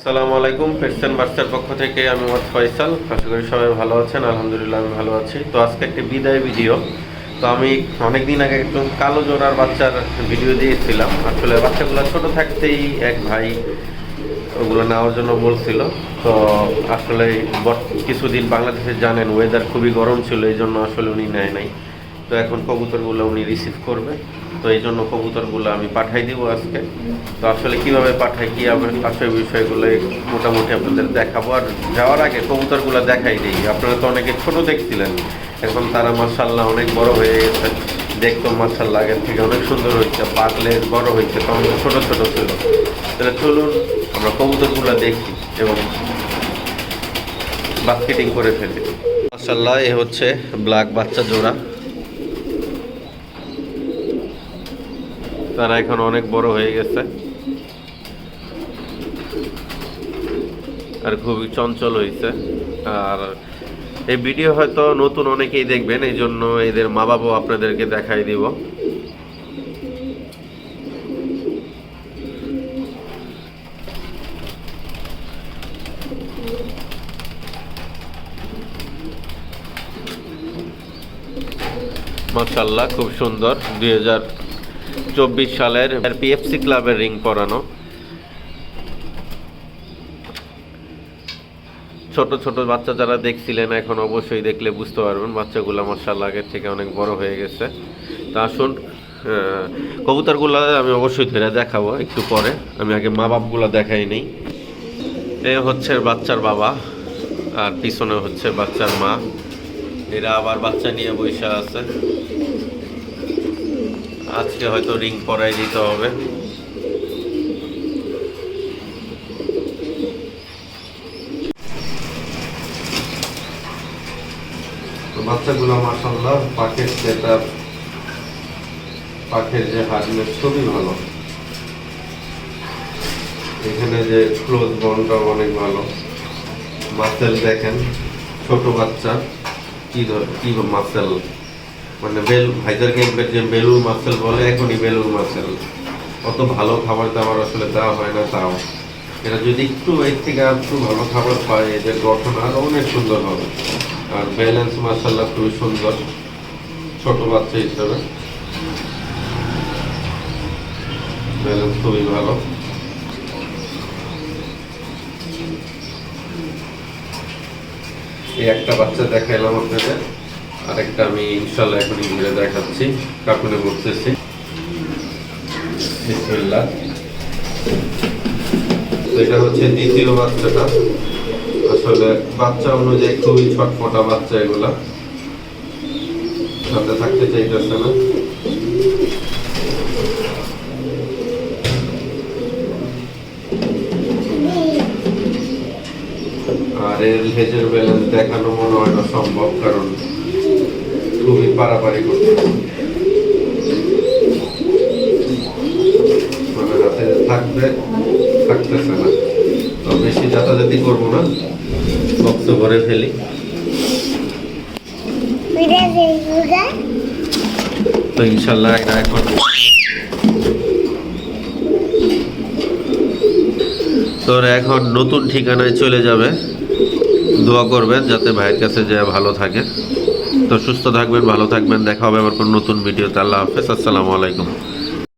আসসালামু আলাইকুম পেটসেন বার্সার পক্ষ থেকে আমি মোহাম্মদ ফয়সাল। আশা করি সবাই ভালো আছেন, আলহামদুলিল্লাহ আমি ভালো আছি। তো আজকে একটি বিদায় ভিডিও। তো আমি অনেক দিন আগে একটু কালো জোড়ার বাচ্চার ভিডিও দিয়েছিলাম। আসলে বাচ্চাগুলো ছোট থাকতেই এক ভাই ওগুলো নেওয়ার জন্য বলছিল। তো আসলে কিছুদিন বাংলাদেশে জানেন ওয়েদার খুবই গরম ছিল, এই জন্য আসলে উনি নেয় নাই। তো এখন কবুতরগুলো উনি রিসিভ করবে। তো এই জন্য কবুতরগুলো আমি পাঠাই দিব আজকে। তো আসলে কীভাবে পাঠাই, কি আসলে বিষয়গুলো মোটামুটি আপনাদের দেখাবো। আর যাওয়ার আগে কবুতরগুলো দেখাই দিই। আপনারা তো অনেকে ছোট দেখছিলেন। এখন তারা মার্শাল্লাহ অনেক বড় হয়ে গেছে। দেখতো মার্শাল্লাহ আগের থেকে অনেক সুন্দর হয়েছে। পাকলে বড় হয়েছে, তখন ছোট ছোট ছিল। তাহলে চলুন, আমরা কবুতরগুলো দেখি এবং বাস্কেটিং করে ফেলি। মার্শাল্লাহ এ হচ্ছে ব্ল্যাক বাচ্চা জোড়া। তারা এখন অনেক বড় হয়ে গেছে। আর খুবই চঞ্চল হয়েছে আর এই ভিডিও হয়তো নতুন অনেকেই দেখবেন এই জন্য এদের মা বাবাও আপনাদেরকে দেখাই দিব। মাশাল্লাহ খুব সুন্দর। দুই হাজার চব্বিশ সালের পিএফসি ক্লাবের রিং পরানো। ছোট ছোট বাচ্চা যারা দেখছিলেন, এখন অবশ্যই দেখলে বুঝতে পারবেন, বাচ্চাগুলো মার্শাল্লাহ আগের থেকে অনেক বড় হয়ে গেছে। তা আসুন কবুতরগুলো আমি অবশ্যই ধরে দেখাবো একটু পরে। আমি আগে মা বাপগুলো দেখাই নেই। এ হচ্ছে বাচ্চার বাবা, আর পিছনে হচ্ছে বাচ্চার মা। এরা আবার বাচ্চা নিয়ে বসে আছে। আজকে হয়তো রিং পরাই দিতে হবে। বাচ্চাগুলো মাসাল্লাহ যে হার্ডনেস খুবই ভালো। এখানে যে ক্লোজ বনটাও অনেক ভালো। মাসেল দেখেন, ছোট বাচ্চা, কি ধর- কি মাসেল? মানে বেল ভাইজার ক্যাম্পের যে বেলুর মাসেল বলে, এখনই বেলুর মাসেল অত ভালো খাবার দাবার আসলে দেওয়া হয় না তাও। এটা যদি একটু এর থেকে একটু ভালো খাবার পায়, এদের গঠন আরও অনেক সুন্দর হবে। আর ব্যালেন্স মাসাল্লাহ খুবই সুন্দর, ছোট বাচ্চা হিসাবে। ব্যালেন্স খুবই ভালো। এই একটা বাচ্চা দেখাইলাম আপনাদের। আরেকটা আমি ইনশাল্লাহ এখনই ঘুরে দেখাচ্ছি বলতেছি। বিসমিল্লাহ। এটা হচ্ছে দ্বিতীয় বাচ্চাটা। আসলে বাচ্চা অনুযায়ী খুবই ছটফটা বাচ্চা এগুলা। সাথে থাকতে চাইতেছে না। আর এর লেজের ব্যালেন্স দেখানো মনে হয় না সম্ভব, কারণ খুবই পারাপারি করতে মানে থাকবে বেশি করব না। ফেলি। তো ইনশাল্লাহ তোর এখন নতুন ঠিকানায় চলে যাবে। দোয়া করবেন যাতে ভাইয়ের কাছে যে ভালো থাকে। তো সুস্থ থাকবেন, ভালো থাকবেন, দেখা হবে আবার কোনো নতুন ভিডিওতে। আল্লাহ হাফেজ, আসসালামু আলাইকুম।